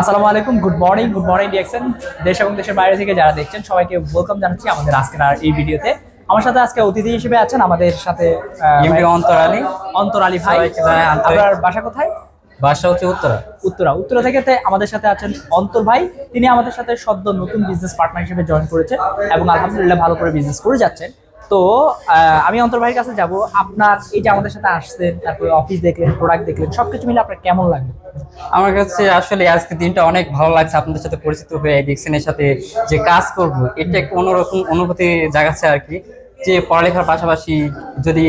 আসসালামু আলাইকুম good morning good morning ডিএক্সন দেশ এবং দেশের বাইরে থেকে যারা দেখছেন সবাইকে ওয়েলকাম জানাচ্ছি আমাদের আজকের আর এই ভিডিওতে। আমার সাথে আজকে অতিথি হিসেবে আছেন আমাদের সাথে অন্তর আলী। অন্তর আলী ভাই। আপনার বাসা কোথায়? বাসা হচ্ছে উত্তরা। উত্তরা। উত্তরা থেকে আমাদের সাথে আছেন অন্তর ভাই। তিনি আমাদের সাথে সদ্য নতুন বিজনেস পার্টনার হিসেবে জয়েন করেছেন এবং আলহামদুলিল্লাহ ভালো করে বিজনেস করে যাচ্ছেন। তো আমি অন্তর ভাইয়ের কাছে যাব। আপনার এই যে আমাদের সাথে আসছেন, তারপরে অফিস দেখলেন প্রোডাক্ট দেখলেন, সবকিছু মিলে আপনার কেমন লাগবে আমার কাছে আসলে আজকে দিনটা অনেক ভালো লাগছে, আপনাদের সাথে পরিচিত হয়ে ডিকশনের সাথে যে কাজ করব, এটা অন্যরকম অনুভূতি জাগাচ্ছে আর কি। যে পড়ালেখার পাশাপাশি যদি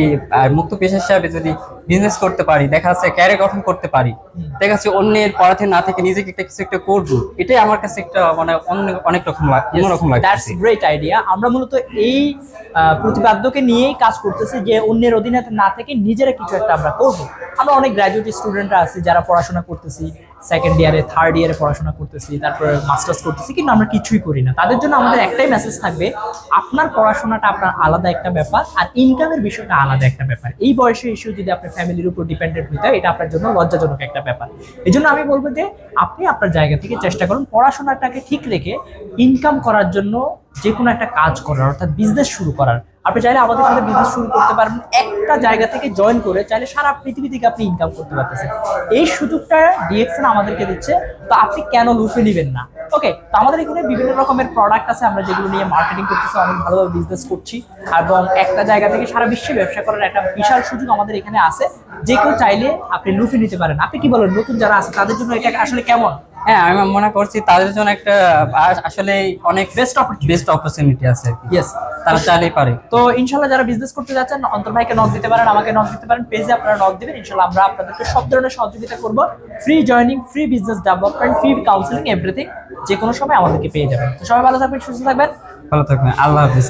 মুক্ত পেশা হিসাবে যদি বিজনেস করতে পারি দেখা যাচ্ছে ক্যারিয়ার গঠন করতে পারি দেখা যাচ্ছে অন্যের পড়াতে না থেকে নিজেকে একটা কিছু একটা করব এটাই আমার কাছে একটা মানে অন্য অনেক রকম লাগ অন্যরকম দ্যাটস গ্রেট আইডিয়া আমরা মূলত এই প্রতিপাদ্যকে নিয়েই কাজ করতেছি যে অন্যের অধীনে না থেকে নিজেরা কিছু একটা আমরা করব। আমরা অনেক গ্র্যাজুয়েট স্টুডেন্টরা আছি যারা পড়াশোনা করতেছি সেকেন্ড ইয়ারে থার্ড ইয়ারে পড়াশোনা করতেছি, তারপরে মাস্টার্স করতেছি, কিন্তু আমরা কিছুই করি না। তাদের জন্য আমাদের একটাই মেসেজ থাকবে, আপনার পড়াশোনাটা আপনার আলাদা একটা ব্যাপার, আর ইনকামের বিষয়টা আলাদা একটা ব্যাপার। এই বয়সে এসেও যদি আপনার ফ্যামিলির উপর ডিপেন্ডেন্ট হইতে হয়, এটা আপনার জন্য লজ্জাজনক একটা ব্যাপার। এই জন্য আমি বলব যে, আপনি আপনার জায়গা থেকে চেষ্টা করুন, পড়াশোনাটাকে ঠিক রেখে ইনকাম করার জন্য যে কোনো একটা কাজ করার, অর্থাৎ বিজনেস শুরু করার। আপনি চাইলে আমাদের সাথে বিজনেস শুরু করতে পারবেন। একটা জায়গা থেকে জয়েন করে চাইলে সারা পৃথিবী থেকে আপনি ইনকাম করতে পারতেছেন। এই সুযোগটা ডিএক্সএন আমাদেরকে দিচ্ছে। তো আপনি কেন লুফে নেবেন না? ওকে তো আমাদের এখানে বিভিন্ন রকমের প্রোডাক্ট আছে। আমরা যেগুলো নিয়ে মার্কেটিং করতেছি, অনেক ভালোভাবে বিজনেস করছি। এবং একটা জায়গা থেকে সারা বিশ্বে ব্যবসা করার একটা বিশাল সুযোগ আমাদের এখানে আছে। যে কেউ চাইলে আপনি লুফে নিতে পারেন। আপনি কি বলেন, নতুন যারা আছে, তাদের জন্য এটা আসলে কেমন? হ্যাঁ আমি মনে করছি তাদের জন্য একটা আসলে অনেক বেস্ট বেস্ট অপরচুনিটি আছে ইয়েস তারা চাইলেই পারে। তো ইনশাল্লাহ যারা বিজনেস করতে যাচ্ছেন অন্তর ভাইকে নক দিতে পারেন আমাকে নক দিতে পারেন পেজে আপনারা নক দিবেন। ইনশাল্লাহ আমরা আপনাদেরকে সব ধরনের সহযোগিতা করব। Free joining free business development free counselling everything যে কোনো সময় আমাদেরকে পেয়ে যাবেন। তো সবাই ভালো থাকবেন সুস্থ থাকবেন। ভালো থাকবেন। আল্লাহ হাফিজ।